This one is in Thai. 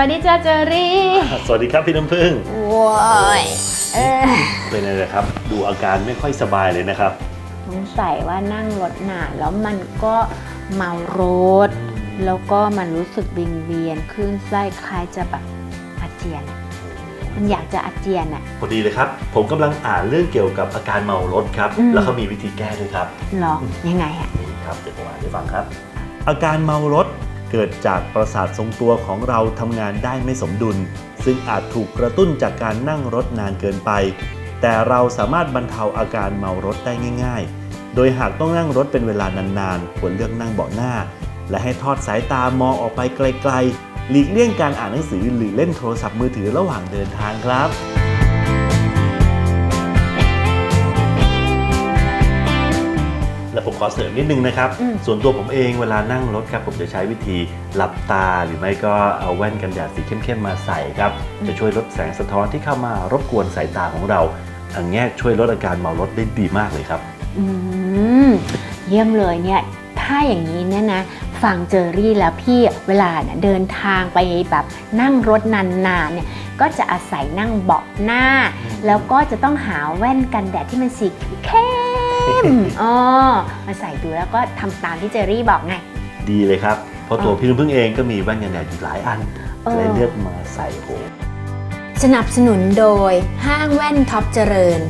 วัสดีจ้าเจอรี่ สวัสดีครับพี่น้ำพึ่งโว้ยเออเป็นไงครับ ดูอาการไม่ค่อยสบายเลยนะครับสงสัยว่านั่งรถนานแล้วมันก็เมารถ แล้วก็มันรู้สึกวิงเวียนคลื่นไส้คล้ายจะแบบอาเจียนอะมันอยากจะอาเจียนอะ พอดีเลยครับ ผมกำลังอ่านเรื่องเกี่ยวกับอาการเมารถครับ อืม แล้วเขามีวิธีแก้ด้วยครับเหรอ ยังไงอะ นี่ครับเดี๋ยวผมอ่านให้ฟังครับ อาการเมารถ เกิดจากประสาททรงตัวของเราทำงานได้ไม่สมดุล ซึ่งอาจถูกกระตุ้นจากการนั่งรถนานเกินไป แต่เราสามารถบรรเทาอาการเมารถได้ง่าย ๆ โดยหากต้องนั่งรถเป็นเวลานานๆ ควรเลือกนั่งเบาะหน้า และให้ทอดสายตามองออกไปไกลๆ หลีกเลี่ยงการอ่านหนังสือหรือเล่นโทรศัพท์มือถือระหว่างเดินทางครับ ขอเสริมนิดนึงนะครับ อืม ส่วนตัวผมเองเวลานั่งรถครับ ผมจะใช้วิธีหลับตาหรือไม่ก็เอาแว่นกันแดดสีเข้มๆมาใส่ครับ จะช่วยลดแสงสะท้อนที่เข้ามารบกวนสายตาของเราอันเนี้ยช่วยลดอาการเมารถได้ดีมากเลยครับ อืมเยี่ยมเลยเนี่ย ถ้าอย่างนี้เนี่ยนะ ฟังเจอรี่แล้วพี่เวลาเนี่ยเดินทางไปแบบนั่งรถนานๆเนี่ย ก็จะอาศัยนั่งเบาะหน้า อืม แล้วก็จะต้องหาแว่นกันแดดที่มันสีเข้ มอ๋อมาใส่ดูแล้วก็ทำตามที่เจอรี่บอกไง ดีเลยครับ เพราะตัวอ่าพี่น้ำพึ่งเองก็มีแว่นกันแดดอยู่หลายอันเออเลยเลือกมาใส่โหสนับสนุนโดยห้างแว่นท็อปเจริญ